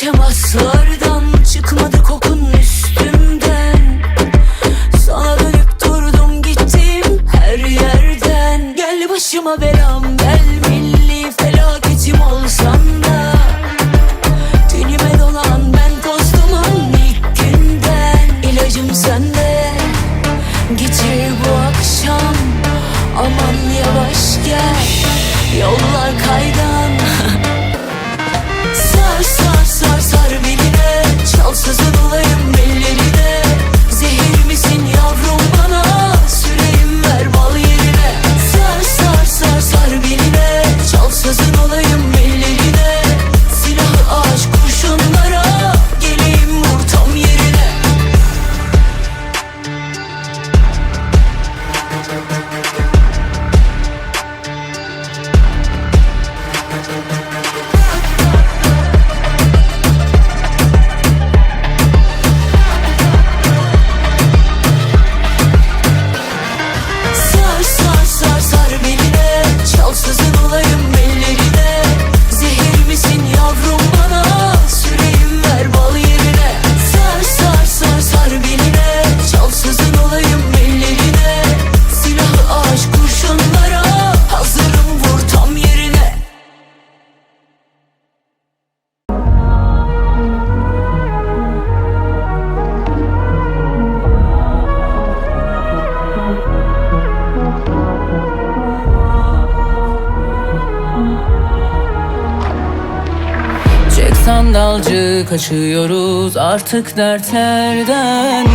temaslardan çıkmadı kokun üstümden. Sana dönüp durdum gittim her yerden. Gel başıma belam gel milli felaketim olsan da. Tenime dolan ben tostumun ilk günden. İlacım sende. Geçir bu akşam Aman yavaş gel. Yollar kaygan Cause sandalcı kaçıyoruz artık dertlerden.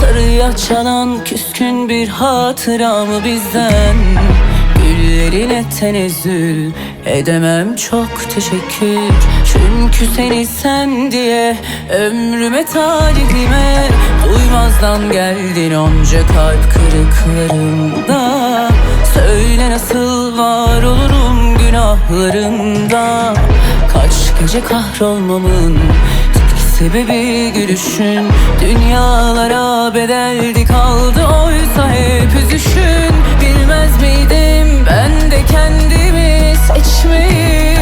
Sarıya çalan küskün bir hatıra mı bizden? Güllerine tenezzül edemem çok teşekkür. Çünkü seni sen diye ömrüme talihime Duymazdan geldin onca kalp kırıklarımda Söyle nasıl var olurum günahlarında. Kaç gece kahrolmamın tek sebebi gülüşün. Dünyalara bedeldi kaldı oysa hep üzüşün. Bilmez miydim ben de kendimi seçmeyi?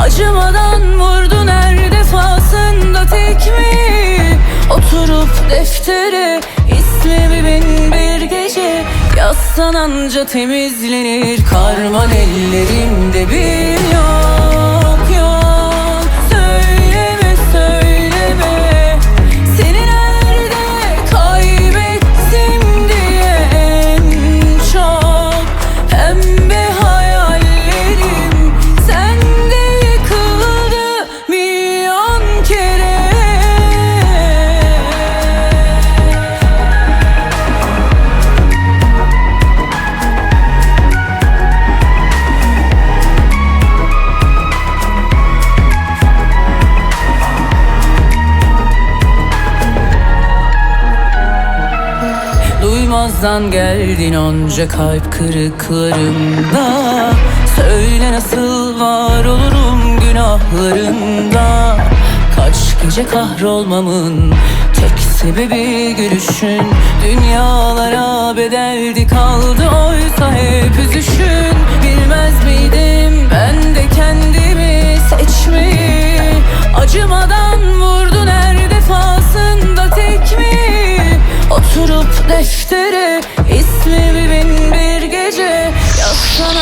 Acımadan vurdun her defasında tekmeyi Oturup deftere ismimi bin bir gece Yazsan anca temizlenir. Karman ellerimde bir yok Duymazdan geldin onca kalp kırıklarımda Söyle nasıl var olurum günahlarında. Kaç gece kahrolmamın tek sebebi gülüşün. Dünyalara bedeldi kaldı oysa hep üzüşün. Bilmez miydim? ben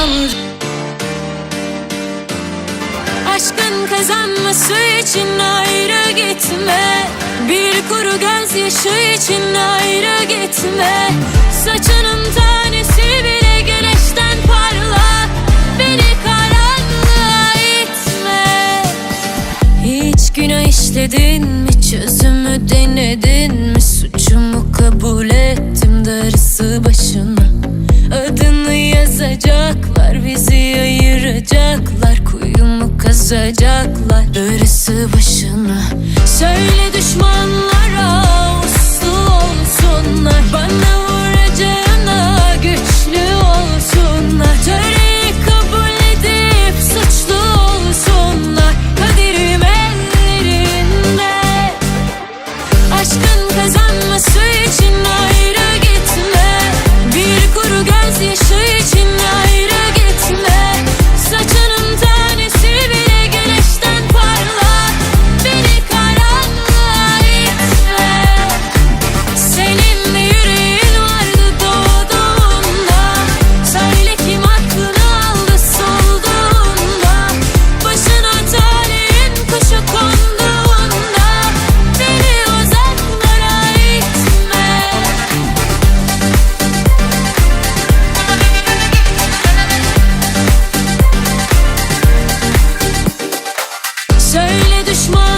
yazsan amca Aşkın kazanması için ayrı gitme. Bir kuru gözyaşı için ayrı gitme. Saçının tanesi bile güneşten parla. Beni karanlığa itme. Hiç günah işledin mi? Çözümü denedin mi? Suçumu kabul ettim darısı başına Adını yazacaklar bizi ayıracaklar Kuyumu kazacaklar. Darısı başına. Söyle düşmanlara düşman